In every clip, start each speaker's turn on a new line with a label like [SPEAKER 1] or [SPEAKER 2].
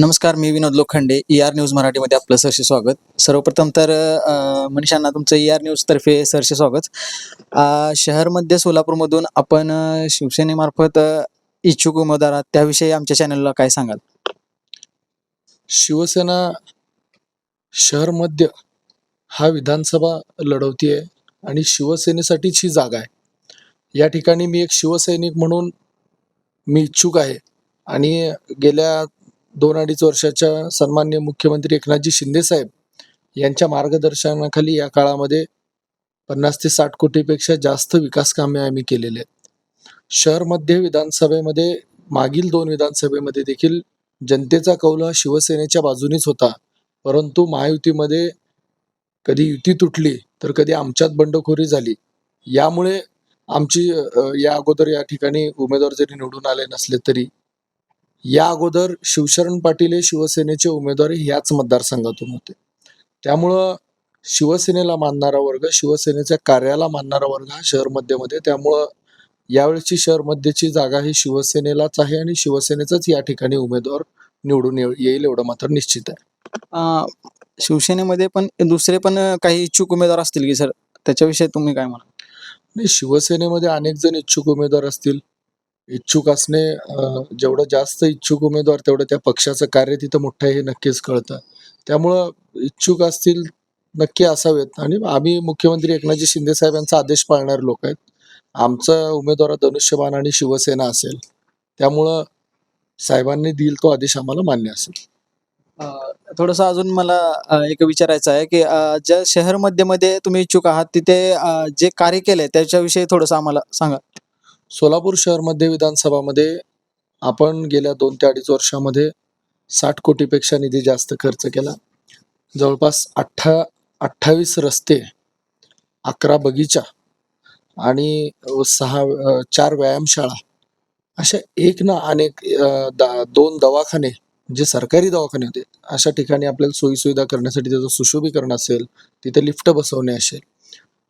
[SPEAKER 1] नमस्कार मी Vinod Lokhande E R news मराठीमध्ये आपलं सरसे स्वागत. सर्वप्रथम तर मनीषांना तुमचं ई आर न्यूजतर्फे सरसे स्वागत. शहरमध्ये सोलापूरमधून आपण शिवसेनेमार्फत इच्छुक उमेदवार आहात त्याविषयी आमच्या चॅनलला काय सांगाल?
[SPEAKER 2] शिवसेना शहर मध्य हा विधानसभा लढवतीये आणि शिवसेनेसाठीच ही जागा आहे. या ठिकाणी मी एक शिवसैनिक म्हणून मी इच्छुक आहे. आणि गेल्या दोन अडीच वर्षाच्या सन्मान्य मुख्यमंत्री एकनाथजी शिंदे साहेब यांच्या मार्गदर्शनाखाली या काळामध्ये पन्नास ते साठ कोटीपेक्षा जास्त विकास कामे आम्ही केलेले आहेत. शहरमध्ये विधानसभेमध्ये मागील दोन विधानसभेमध्ये देखील जनतेचा कौल हा शिवसेनेच्या बाजूनेच होता. परंतु महायुतीमध्ये कधी युती तुटली तर कधी आमच्यात बंडखोरी झाली. यामुळे आमची या अगोदर या ठिकाणी उमेदवार जरी निवडून आले नसले तरी या अगोदर शिवशरण पाटील हे शिवसेनेचे उमेदवार ह्याच मतदारसंघातून होते. त्यामुळं शिवसेनेला मानणारा वर्ग शिवसेनेच्या कार्याला मानणारा वर्ग हा शहर मध्यमध्ये. त्यामुळं यावेळेची शहर मध्यची जागा ही शिवसेनेलाच आहे आणि शिवसेनेचाच या ठिकाणी उमेदवार निवडून येईल एवढं मात्र निश्चित आहे.
[SPEAKER 1] शिवसेनेमध्ये पण दुसरे पण काही इच्छुक उमेदवार असतील की सर? त्याच्याविषयी तुम्ही काय म्हणाल?
[SPEAKER 2] नाही शिवसेनेमध्ये अनेक जण इच्छुक उमेदवार असतील. इच्छुक असणे जेवढं जास्त इच्छुक उमेदवार तेवढं त्या पक्षाचं कार्य तिथं मोठं आहे हे नक्कीच कळतं. त्यामुळं इच्छुक असतील नक्की असावेत. आणि आम्ही मुख्यमंत्री एकनाथजी शिंदे साहेब यांचा आदेश पाळणारे लोक आहेत. आमचा उमेदवार धनुष्यबाण आणि शिवसेना असेल. त्यामुळं साहेबांनी दिल तो आदेश आम्हाला मान्य असेल.
[SPEAKER 1] अ, थोडंसं अजून मला एक विचारायचं आहे की ज्या शहरमध्ये तुम्ही इच्छुक आहात तिथे जे कार्य केले त्याच्याविषयी थोडंसं आम्हाला सांगा.
[SPEAKER 2] सोलापूर शहर मध्य विधानसभामध्ये आपण गेल्या दोन ते अडीच वर्षामध्ये साठ कोटीपेक्षा निधी जास्त खर्च केला. जवळपास अठ्ठा अठ्ठावीस रस्ते अकरा बगीचा आणि सहा चार व्यायामशाळा अशा एक ना अनेक दा- दोन दवाखाने जे सरकारी दवाखाने होते अशा ठिकाणी आपल्याला सोयीसुविधा करण्यासाठी त्याचं सुशोभीकरण असेल तिथे लिफ्ट बसवणे असेल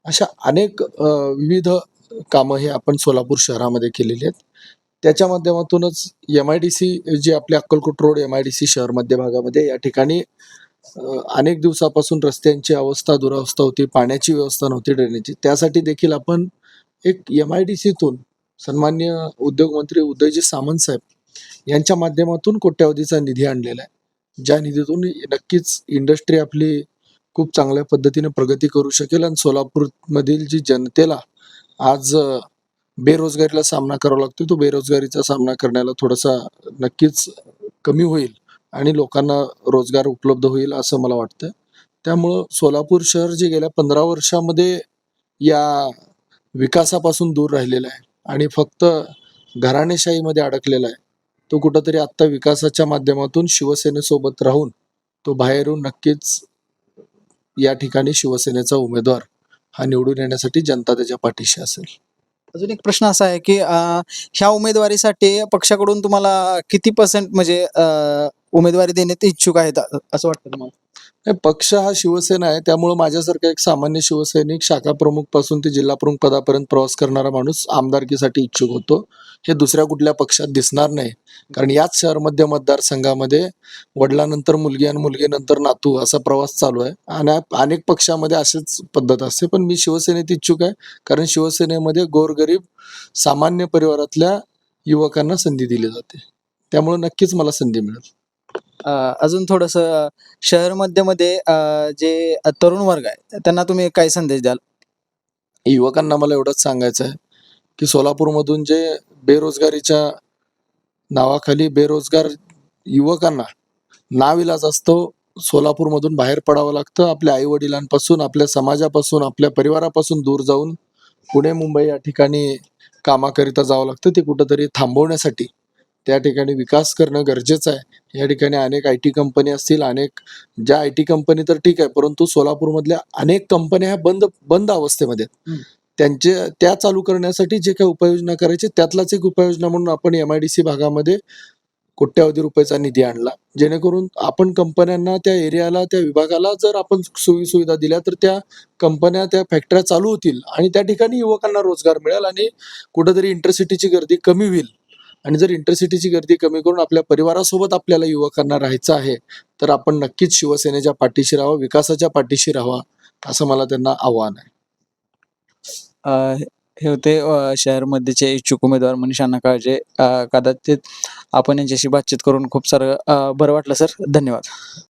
[SPEAKER 2] अशा अनेक विविध कामं हे आपण सोलापूर शहरामध्ये केलेली आहेत. त्याच्या माध्यमातूनच M I D C J आपले Akkalkot road M I D C शहर मध्य भागामध्ये या ठिकाणी अनेक दिवसापासून रस्त्यांची अवस्था दुरावस्था होती पाण्याची व्यवस्था नव्हती ड्रेनेजची त्यासाठी देखील आपण एक एम आय डी सीतून सन्मान्य उद्योगमंत्री उदयजी सामंत साहेब यांच्या माध्यमातून कोट्यावधीचा निधी आणलेला आहे. ज्या निधीतून नक्कीच इंडस्ट्री आपली खूप चांगल्या पद्धतीने प्रगती करू शकेल आणि सोलापूरमधील जी जनतेला आज बेरोजगारीला सामना करावा लागतो तो बेरोजगारीचा सामना करण्याला थोडासा नक्कीच कमी होईल आणि लोकांना रोजगार उपलब्ध होईल असं मला वाटतं त्यामुळं सोलापूर शहर जे गेल्या पंधरा वर्षामध्ये या विकासापासून दूर राहिलेलं आहे आणि फक्त घराणेशाहीमध्ये अडकलेला आहे तो कुठंतरी आत्ता विकासाच्या माध्यमातून शिवसेनेसोबत राहून तो बाहेरून नक्कीच या ठिकाणी शिवसेनेचा उमेदवार हा निवडून येण्यासाठी जनता त्याच्या पाठीशी असेल.
[SPEAKER 1] अजून एक प्रश्न असा आहे की ह्या उमेदवारीसाठी पक्षाकडून तुम्हाला किती पर्सेंट म्हणजे उमेदवारी देण्यात इच्छुक आहेत अ- असं वाटतं तुम्हाला?
[SPEAKER 2] पक्ष हा शिवसेना आहे त्यामुळे माझ्यासारखा एक सामान्य शिवसैनिक शाखा प्रमुखपासून ते जिल्हा प्रमुख पदापर्यंत प्रवास करणारा माणूस आमदारकीसाठी इच्छुक होतो. हे दुसऱ्या कुठल्या पक्षात दिसणार नाही. कारण याच शहर मध्य मतदारसंघामध्ये वडिलांनंतर मुलगी आणि मुलगीनंतर नातू असा प्रवास चालू आहे. आणि अनेक पक्षामध्ये अशीच पद्धत असते. पण मी शिवसेनेत इच्छुक आहे कारण शिवसेनेमध्ये गोरगरीब सामान्य परिवारातल्या युवकांना संधी दिली जाते. त्यामुळे नक्कीच मला संधी मिळेल.
[SPEAKER 1] अजून थोडस शहर मध्यमध्ये मध्ये जे तरुण वर्ग आहे त्यांना तुम्ही काय संदेश द्याल?
[SPEAKER 2] युवकांना मला एवढंच सांगायचं आहे की सोलापूरमधून जे बेरोजगारीच्या नावाखाली बेरोजगार युवकांना नाविलाज असतो सोलापूरमधून बाहेर पडावं लागतं. आपल्या आई वडिलांपासून आपल्या समाजापासून आपल्या परिवारापासून दूर जाऊन पुणे मुंबई या ठिकाणी कामाकरिता जावं लागतं. ते कुठंतरी थांबवण्यासाठी त्या ठिकाणी विकास करणं गरजेचं आहे. या ठिकाणी अनेक आय टी कंपनी असतील अनेक ज्या आय टी कंपनी तर ठीक आहे परंतु सोलापूरमधल्या अनेक कंपन्या ह्या बंद बंद अवस्थेमध्ये. त्यांचे त्या चालू करण्यासाठी जे काही उपाययोजना करायचे त्यातलाच एक उपाययोजना म्हणून आपण एम आय डी सी भागामध्ये कोट्यावधी रुपयाचा निधी आणला. जेणेकरून आपण कंपन्यांना त्या एरियाला त्या विभागाला जर आपण सोयी सुविधा दिल्या तर त्या कंपन्या त्या फॅक्टऱ्या चालू होतील आणि त्या ठिकाणी युवकांना रोजगार मिळेल आणि कुठंतरी इंटरसिटीची गर्दी कमी होईल. आणि जर इंटरसिटीची गर्दी कमी करून आपल्या परिवारासोबत आपल्याला युवकांना राहायचं आहे तर आपण नक्कीच शिवसेनेच्या पाठीशी राहावं विकासाच्या पाठीशी राहावा असं मला त्यांना आव्हान आहे.
[SPEAKER 1] हे होते शहरमध्येचे इच्छुक उमेदवार मनीषांना काळजे कदाचित आपण यांच्याशी बातचीत करून खूप सारं बरं वाटलं सर. धन्यवाद.